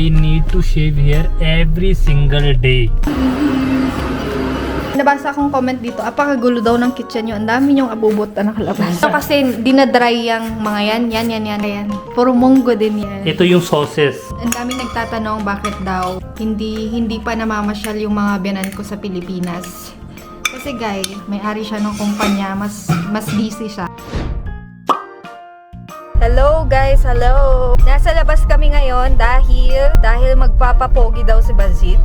I need to shave here every single day. Nabasa akong comment dito, apakagulo daw ng kitchen nyo. Ang dami nyong abubot na nakalabas. So, kasi dinadry yung mga yan, yan, yan, yan, yan. Puro munggo din yan. Ito yung sauces. Ang dami nagtatanong bakit daw hindi hindi pa namamasyal yung mga biyanan ko sa Pilipinas. Kasi guys, may-ari siya ng kumpanya, mas mas busy siya. Hello guys, hello! Nasa labas kami ngayon dahil dahil magpapapogi daw si Bazit.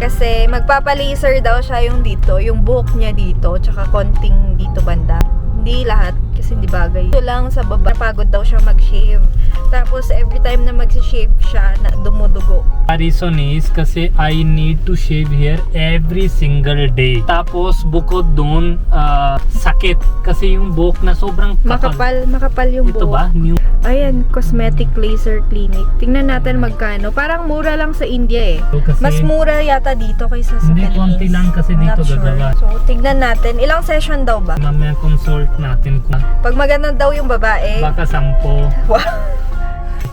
Kasi magpapa-laser daw siya yung dito, yung buhok niya dito, tsaka konting dito banda. Hindi lahat kasi hindi bagay. Ito lang sa baba, napagod daw siya mag-shave. Tapos every time na mag-shave siya, na dumudugo. The reason is kasi I need to shave here every single day. Tapos bukod doon, ah, sakit. Kasi yung buhok na sobrang kapal. Makapal, makapal yung Ito buhok. ba? New Ayan, cosmetic laser clinic. Tingnan natin magkano. Parang mura lang sa India eh. kasi Mas mura yata dito kaysa sa Hindi, Philippines. konti lang kasi dito Not sure. gagawa. So, tignan natin. Ilang session daw ba? mamaya consult natin kung Pag maganda daw yung babae, baka sampo. wow.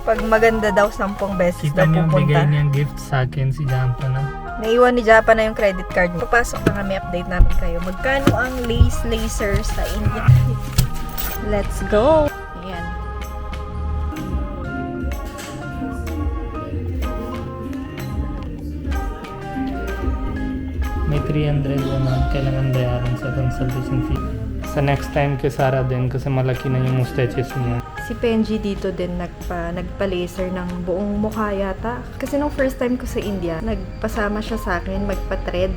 Pag maganda daw, sampung beses Kita daw niyo pupunta. bigay niyang gift sa akin si Jampa na. Naiwan ni Japa na yung credit card niya. Papasok na kami, update namin kayo. Magkano ang lace laser sa India? Let's go! Ayan. May 300 naman kailangan bayaran sa consultation fee. Sa next time kay Sarah din kasi malaki na yung mustaches niya. Si Penji dito din nagpa, nagpa-laser ng buong mukha yata. Kasi nung first time ko sa India, nagpasama siya sa akin magpa-thread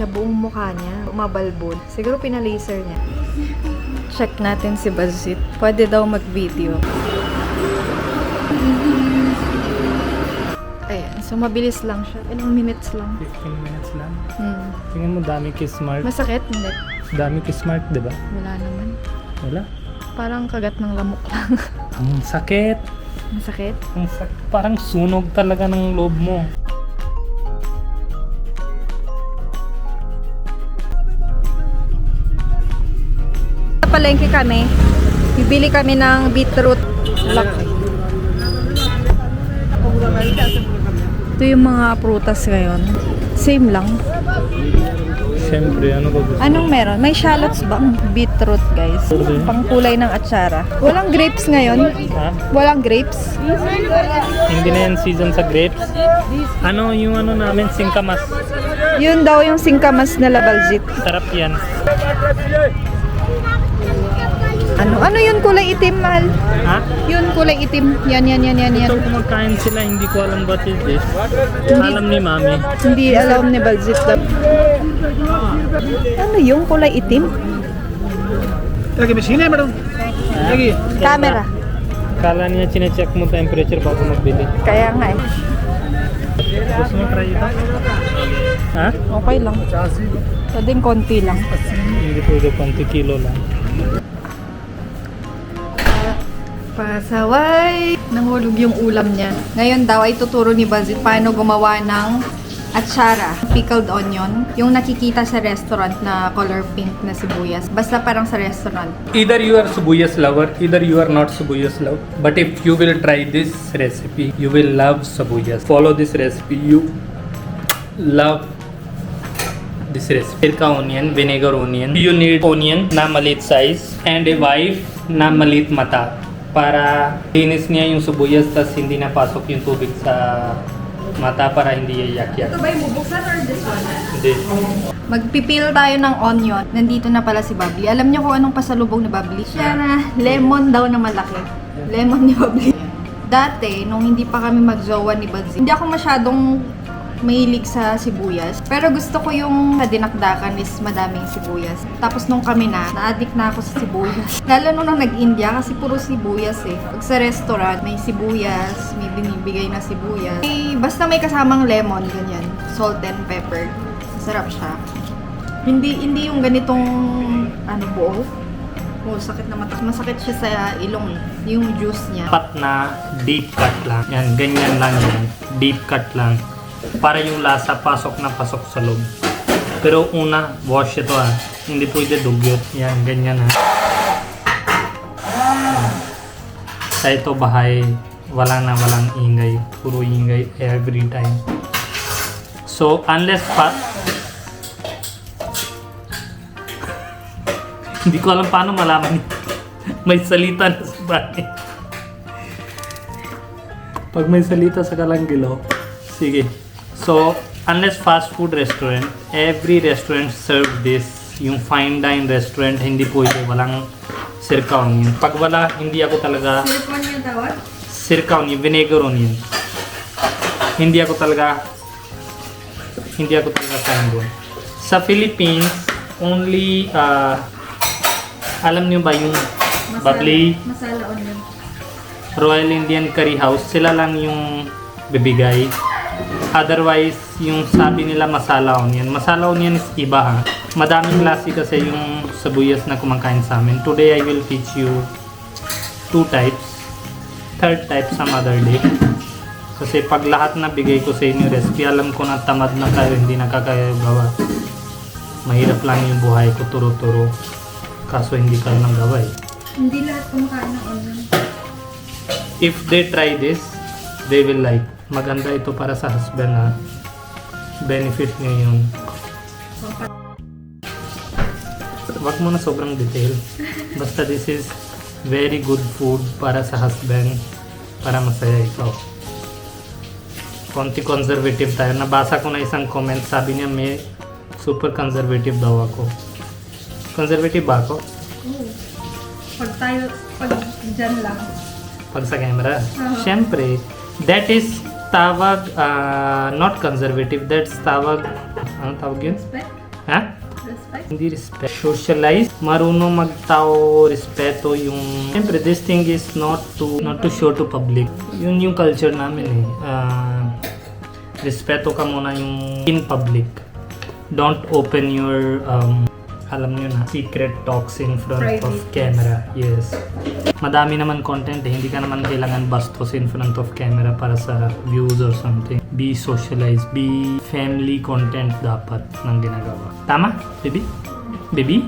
sa buong mukha niya. Umabalbon. Siguro pina-laser niya. Check natin si Bazit. Pwede daw mag-video. Ayan. So, mabilis lang siya. Ilang minutes lang. 15 minutes lang. Hmm. Tingnan mo dami kay Smart. Masakit? Hindi. Dami Smart, di ba? Wala naman. Wala. Parang kagat ng lamok lang. Ang sakit. Masakit? Ang sak parang sunog talaga ng loob mo. Sa palengke kami, bibili kami ng beetroot. Lak. Ito yung mga prutas ngayon. Same lang. Siyempre, ano ba gusto? Anong meron? May shallots ba? Beetroot, guys. Pangkulay ng atsara. Walang grapes ngayon. Ha? Walang grapes. Hindi na yan season sa grapes. Ano yung ano namin, singkamas. Yun daw yung singkamas na labalzit. Sarap yan. Ano? Ano yun kulay itim, Mal? Ha? Yun kulay itim. Yan, yan, yan, yan, yan. Ito kumakain sila, hindi ko alam what is this. Hindi, alam ni Mami. Hindi alam ni Balzit. Ano yung kulay itim? Lagi machine eh, madam. Lagi. Camera. Kala niya chinecheck mo temperature bago magbili. Kaya nga eh. Gusto mo try ito? Ha? Okay lang. Pwedeng konti lang. Hindi pwede konti kilo lang. Pasaway! Nahulog yung ulam niya. Ngayon daw ay tuturo ni Bazit paano gumawa ng atsara, pickled onion, yung nakikita sa restaurant na color pink na sibuyas. Basta parang sa restaurant. Either you are Subuyas lover, either you are not Subuyas lover. But if you will try this recipe, you will love Subuyas. Follow this recipe, you love this recipe. Sirka onion, vinegar onion. You need onion na malit size and a wife na malit mata para linis niya yung subuyas tas hindi napasok yung tubig sa mata para hindi yayak-yak. ba yung bubuksan or this one? Hindi. Magpipil tayo ng onion. Nandito na pala si Bubbly. Alam niyo kung anong pasalubong ni Bubbly? Siya na lemon daw na malaki. Lemon ni Bubbly. Dati, nung hindi pa kami magjowa ni Budsy, hindi ako masyadong mahilig sa sibuyas. Pero gusto ko yung dinakdakan is madaming sibuyas. Tapos nung kami na, na-addict na ako sa sibuyas. Lalo nung nag-India kasi puro sibuyas eh. Pag sa restaurant, may sibuyas, may binibigay na sibuyas. May, basta may kasamang lemon, ganyan. Salt and pepper. Sarap siya. Hindi hindi yung ganitong ano buo. Oh, sakit na mata. Masakit siya sa ilong eh. Yung juice niya. Pat na deep cut lang. Yan, ganyan lang yan. Deep cut lang. Para yung lasa pasok na pasok sa loob. Pero una, wash ito ah. Hindi pwede dugyot. Yan, ganyan ha. Sa ito bahay wala na walang ingay. Puro ingay every time. So, unless pa... Hindi ko alam paano malaman. may salita na sa bahay. Pag may salita sa kalanggilo, sige. So, unless fast food restaurant, every restaurant serve this. Yung fine dine restaurant, hindi po ito. Walang sirka onion. Pag wala, hindi ako talaga Silicone yung tawag? sirka onion, vinegar onion. Hindi ako talaga hindi ako talaga fan doon. Sa Philippines, only uh, alam niyo ba yung bubbly Masala onion. Royal Indian Curry House, sila lang yung bibigay. Otherwise, yung sabi nila masala onion. Masala onion is iba ha. Madaming klase kasi yung sabuyas na kumakain sa amin. Today, I will teach you two types. Third type some other day. Kasi pag lahat na bigay ko sa inyo recipe, alam ko na tamad na kayo, hindi nakakaya gawa. Mahirap lang yung buhay ko, turo-turo. Kaso hindi kayo nang gawa eh. Hindi lahat kumakain ng onion. if they try this, they will like. Maganda ito para sa husband ha. Benefit niya yun. Wag mo na sobrang detail. Basta this is very good food para sa husband. Para masaya ikaw. Konti conservative tayo. Nabasa ko na isang comment. Sabi niya may super conservative daw ako. Conservative ba ako? Oo. Pag tayo, pag dyan lang. pag sa camera. Uh-huh. Siyempre, that is tawag, ah, not conservative, that's tawag, ano tawag yun? Respect? Ha? Respect? Hindi respect. Socialize. Marunong magtao, respeto yung... Siyempre, this thing is not to not to show to public. Yun yung culture namin eh. Ah, respeto ka muna yung in public. Don't open your um, alam nyo na, secret talks in front of Private. camera. Yes. Madami naman content eh. Hindi ka naman kailangan bastos in front of camera para sa views or something. Be socialized. Be family content dapat ng ginagawa. Tama? Baby? Baby?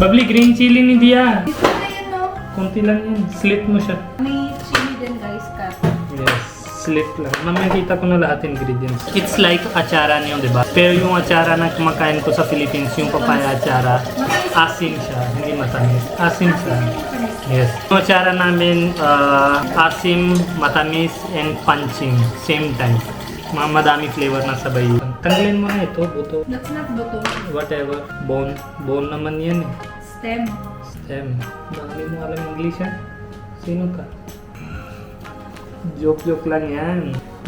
Babli, green chili ni Dia. Na no? Konti lang yan. Slit mo siya. May chili din, guys, cut. Yes, slit lang. Mamakita ko na lahat ingredients. It's like achara niyo, di ba? Pero yung achara na kumakain ko sa Philippines, yung papaya achara, asim siya, hindi matamis. Asim siya. Yes. Yung achara namin, uh, asim, matamis, and punching. Same time. Mga madami flavor na sabay. Tanggalin mo na ito, buto. That's not buto. Whatever. Bone. Bone naman yan eh. Stem. Stem. Hindi mo alam English ha? Sino ka? Joke-joke lang yan.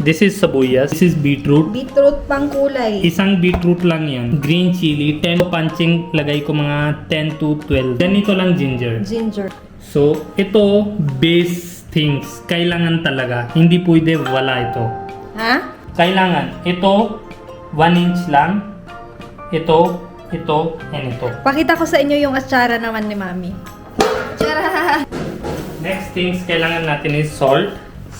This is sabuyas. This is beetroot. Beetroot pang kulay. Isang beetroot lang yan. Green chili. 10 punching. Lagay ko mga 10 to 12. Ganito lang ginger. Ginger. So, ito, base things. Kailangan talaga. Hindi pwede wala ito. Ha? Kailangan. Ito, 1 inch lang. Ito, ito, and ito. Pakita ko sa inyo yung atsara naman ni Mami. Atsara! Next things, kailangan natin is salt.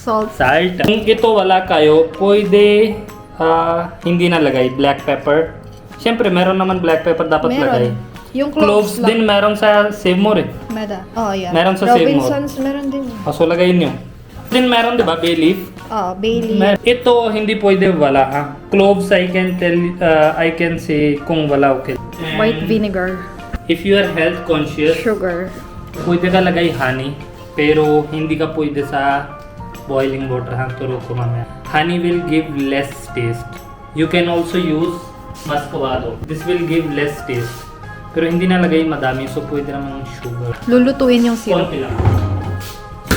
Salt. Salt. Kung ito wala kayo, pwede ah, hindi nalagay. Black pepper. Siyempre, meron naman black pepper dapat lagay. Meron. Yung Cloves cloves, lang. din meron sa Save More eh. Meda. Oh, yeah. Meron sa Save More. Robinsons, meron din. O, so lagayin nyo. Din meron, di ba, bay leaf? Oh, Bailey. Mer- ito, hindi pwede wala. Ah. Cloves, I can tell, ah, I can say kung wala, okay. And White vinegar. If you are health conscious, Sugar. pwede ka lagay honey, pero hindi ka pwede sa boiling water. Honey will give less taste. You can also use muscovado. This will give less taste. Pero hindi nalagay madami, so pwede naman sugar. Lulutuin yung syrup. Konti lang.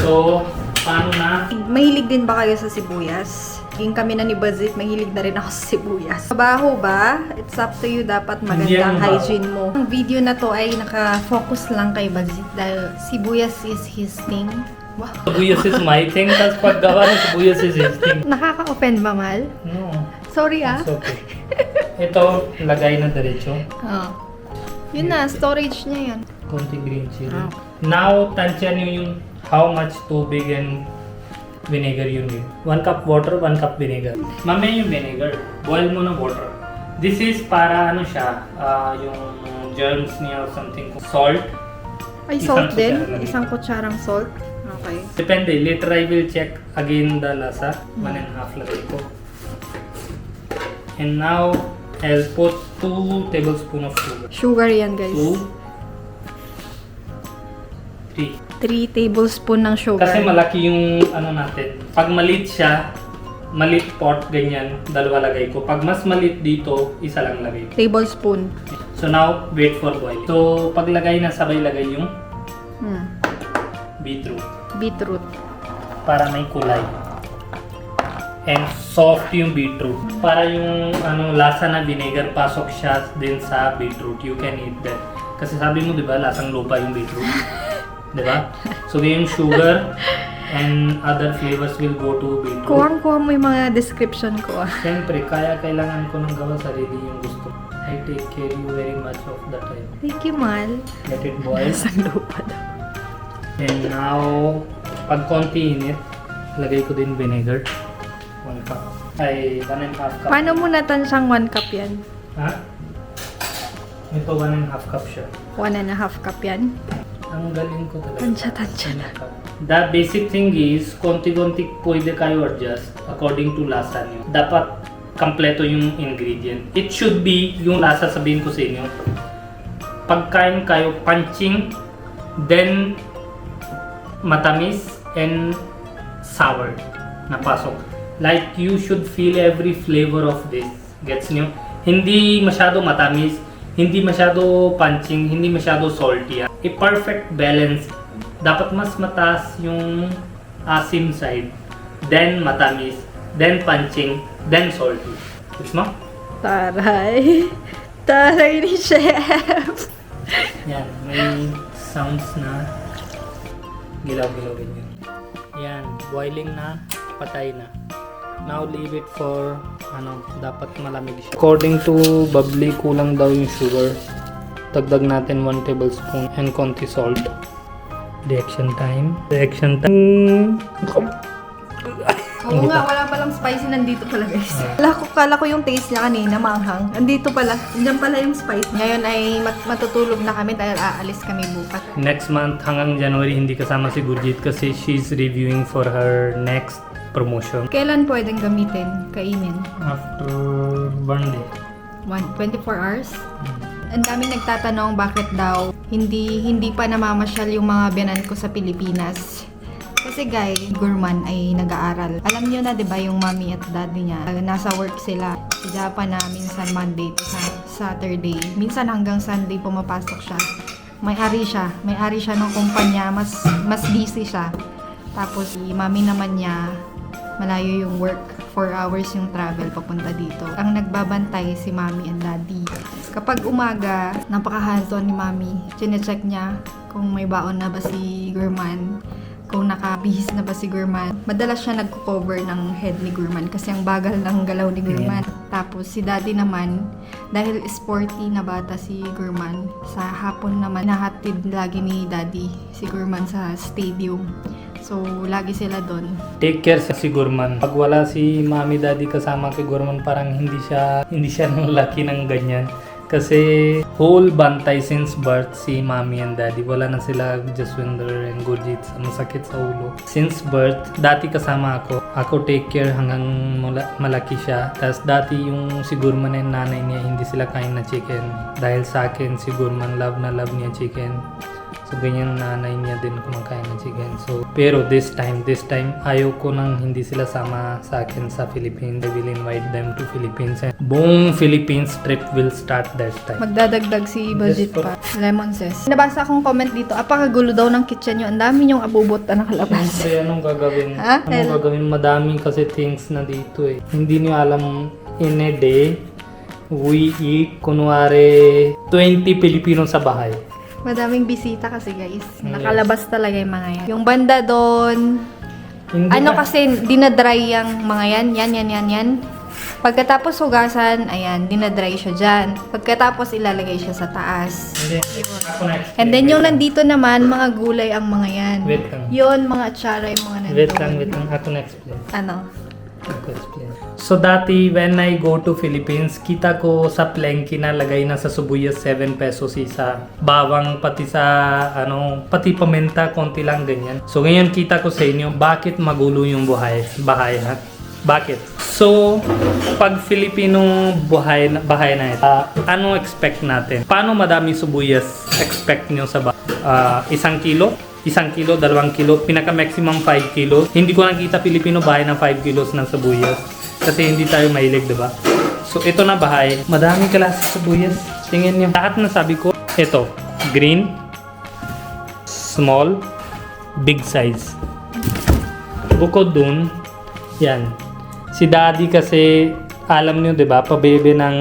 So, paano na? Mahilig din ba kayo sa sibuyas? Yung kami na ni Bazit, mahilig na rin ako sa sibuyas. Mabaho ba? It's up to you. Dapat magandang mabaho. hygiene mo. Ang video na to ay naka-focus lang kay Bazit dahil sibuyas is his thing. Sibuyas is my thing, tapos paggawa ng sibuyas is his thing. Nakaka-offend ba, Mal? No, Sorry ah. it's okay. Ito, lagay na diretso. Oh. Yun na, storage niya yan. Konti green chili. Ah. Now, tansya niyo yung how much tubig and vinegar you need. 1 cup water, 1 cup vinegar. Mamaya yung vinegar. Boil mo ng water. This is para ano siya, ah, yung germs niya or something. Salt. Ay, salt din. Isang kutsarang salt. Okay. Depende. Later I will check again the lasa. One and a half lagay ko. And now, I'll put 2 tablespoon of sugar. Sugar yan, guys. 2, 3. 3 tablespoon ng sugar. Kasi malaki yung ano natin. Pag maliit siya, maliit pot, ganyan, dalawa lagay ko. Pag mas maliit dito, isa lang lagay ko. Tablespoon. So now, wait for boiling. So, paglagay na sabay lagay yung. Beetroot para may kulay. And soft yung beetroot. Para yung ano lasa na vinegar pasok siya din sa beetroot. You can eat that. Kasi sabi mo, di ba, lasang lupa yung beetroot. di ba? So, yung sugar and other flavors will go to beetroot. Kuwang-kuha mo yung mga description ko ah. Siyempre, kaya kailangan ko nang gawa sarili yung gusto. I take care you very much of the time. Thank you, Mal. Let it boil. Isang lupa daw. And now, pag konti init, lagay ko din vinegar. One cup. Ay, one and a half cup. Paano mo natansang 1 cup yan? Ha? Ito, one and a half cup siya. 1 and a half cup yan? Ang galing ko talaga. Tansya-tansya na. The basic thing is, konti-konti pwede kayo adjust according to lasa niyo. Dapat kompleto yung ingredient. It should be, yung lasa sabihin ko sa inyo, pagkain kayo, punching, then matamis and sour na pasok. Like you should feel every flavor of this. Gets nyo? Hindi masyado matamis, hindi masyado punching, hindi masyado salty. A perfect balance. Dapat mas mataas yung asim side, then matamis, then punching, then salty. Gets mo? Taray. Taray ni Chef. Yan, may sounds na gilaw-gilaw ganyan. Yan, boiling na, patay na. Now leave it for ano, dapat malamig siya. According to bubbly, kulang daw yung sugar. Dagdag natin 1 tablespoon and konti salt. Reaction time. Reaction time. Oo nga, wala palang spicy nandito pala guys. Kala ko, kala ko yung taste niya kanina, maanghang. Nandito pala, andyan pala yung spice. Ngayon ay mat- matutulog na kami dahil aalis kami bukas. Next month hanggang January hindi kasama si Gurjit kasi she's reviewing for her next promotion. Kailan pwedeng gamitin, kainin? After one day. One, 24 hours? Ang daming nagtatanong bakit daw hindi hindi pa namamasyal yung mga biyanan ko sa Pilipinas. Kasi guys, Gurman ay nag-aaral. Alam niyo na 'di ba yung mommy at daddy niya, uh, nasa work sila. Sa Japan na minsan Monday to sa Saturday. Minsan hanggang Sunday pumapasok siya. May-ari siya. May-ari siya ng kumpanya. Mas mas busy siya. Tapos si mami naman niya, malayo yung work. 4 hours yung travel papunta dito. Ang nagbabantay si mami and daddy. Kapag umaga, napaka-hands-on ni mami. Chinecheck niya kung may baon na ba si Gurman kung nakabihis na ba si Gurman. Madalas siya nagko-cover ng head ni Gurman kasi ang bagal ng galaw ni Gurman. Tapos si daddy naman, dahil sporty na bata si Gurman, sa hapon naman nahatid lagi ni daddy si Gurman sa stadium. So, lagi sila doon. Take care sa si Gurman. Pag wala si mami daddy kasama kay Gurman parang hindi siya hindi siya laki ng ganyan. Kasi whole bantay since birth si mami and daddy. Wala na sila Jaswinder and Gurjit. Masakit sa ulo. Since birth, dati kasama ako. Ako take care hanggang malaki siya. Tapos dati yung si Gurman and nanay niya hindi sila kain na chicken. Dahil sa akin si Gurman love na love niya chicken. So, ganyan nanay niya din kumakain ng chicken. So, pero this time, this time, ayaw ko nang hindi sila sama sa akin sa Philippines. I will invite them to Philippines. And buong Philippines trip will start that time. Magdadagdag si for- pa. Lemon says. Nabasa akong comment dito, apakagulo daw ng kitchen nyo. Ang dami nyong abubot na nakalabas. Siyempre, anong gagawin? Ha? Anong gagawin? Madami kasi things na dito eh. Hindi niyo alam in a day, we eat, kunwari, 20 Pilipino sa bahay. Madaming bisita kasi guys. Nakalabas talaga yung mga yan. Yung banda doon, Hindi ano ka- kasi, dinadry yung mga yan, yan, yan, yan, yan. Pagkatapos hugasan, ayan, dinadry siya dyan. Pagkatapos ilalagay siya sa taas. Hindi. Ako na explain. And then yung nandito naman, mga gulay ang mga yan. Wait lang. Yun, mga atsara yung mga nandito. Wait lang, wait lang. Ako na explain. Ano? So dati when I go to Philippines, kita ko sa plengke na lagay na sa Subuyas 7 pesos isa. Bawang pati sa ano, pati paminta konti lang ganyan. So ngayon kita ko sa inyo bakit magulo yung buhay, bahay ha? Bakit? So, pag Filipino buhay na, bahay na ito, ah, ano expect natin? Paano madami subuyas expect nyo sa bahay? Ah, isang kilo? Isang kilo, dalawang kilo, pinaka maximum 5 kilo. Hindi ko nakita Filipino bahay ng 5 kilos ng sibuyas. Kasi hindi tayo mahilig, di ba? So ito na bahay, madami klase sa sibuyas. Tingnan niyo. Lahat na sabi ko, ito, green, small, big size. Bukod dun, yan. Si daddy kasi, alam niyo 'di ba, pabebe ng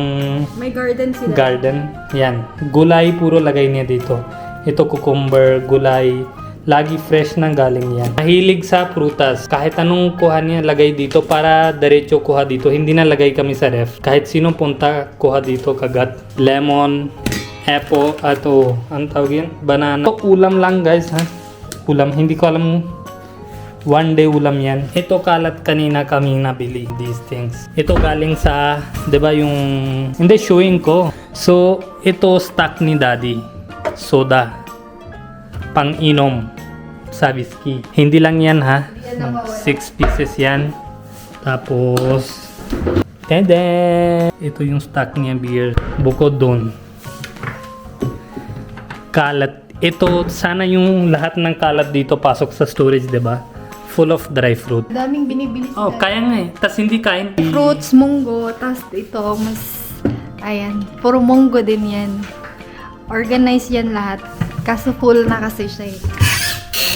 May garden sila. garden. Yan. Gulay puro lagay niya dito. Ito cucumber, gulay. Lagi fresh nang galing yan. Mahilig sa prutas. Kahit anong kuha niya, lagay dito para diretso kuha dito. Hindi na lagay kami sa ref. Kahit sino punta, kuha dito kagat. Lemon, apple, at oh, ang tawag yun? Banana. Ito, ulam lang guys ha. Ulam. Hindi ko alam One day ulam yan. Ito kalat kanina kami nabili these things. Ito galing sa, 'di ba yung hindi showing ko. So, ito stock ni Daddy. Soda. Pang-inom sa whiskey. Hindi lang yan ha. Six pieces yan. Tapos Tede! Ito yung stock niya beer. Bukod doon. Kalat. Ito, sana yung lahat ng kalat dito pasok sa storage, ba? Full of dry fruit. Daming binibili Oh, sila. kaya nga eh. Tapos hindi kain. Fruits, munggo, tas ito, mas, ayan, puro munggo din yan. Organize yan lahat. Kaso full na kasi siya eh.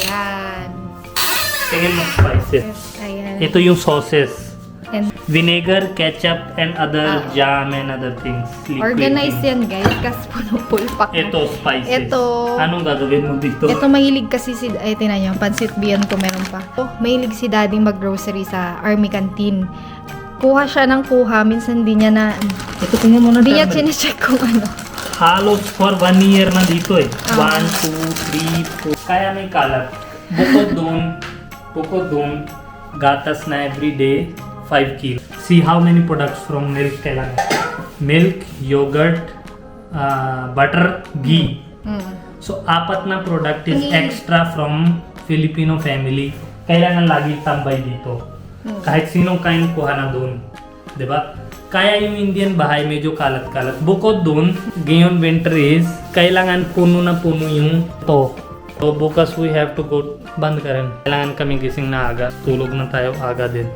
Ayan. Tingin mo spices. Ayan. Ito yung sauces. And Vinegar, ketchup, and other Ah. jam and other things. Liquid organize things. yan guys, kasi puno full pack. na. Ito, spices. Ito. Anong gagawin mo dito? Ito mahilig kasi si, ay tinan nyo, pansit biyan ko meron pa. Oh, mahilig si daddy mag-grocery sa army canteen. Kuha siya ng kuha, minsan di niya na, Ito, tingnan mo na. di niya chinecheck kung ano. Halos for one year na dito eh. Ah. One, two, three, four. Kaya may kalat. Bukod dun, bukod dun, gatas na everyday, 5 kilo. See how many products from milk kailangan. Milk, yogurt, uh, butter, ghee. Mm. So, apat na product is Ghee. extra from Filipino family. Kailangan lagi tambay dito. Mm. Kahit sinong kain kuha na doon. 'Di ba? Kaya yung Indian bahay medyo kalat-kalat. Bukod doon, ngayon winter is, kailangan puno na puno yung to. So bukas we have to go, band ka rin. Kailangan kami gising na aga. Tulog na tayo aga din.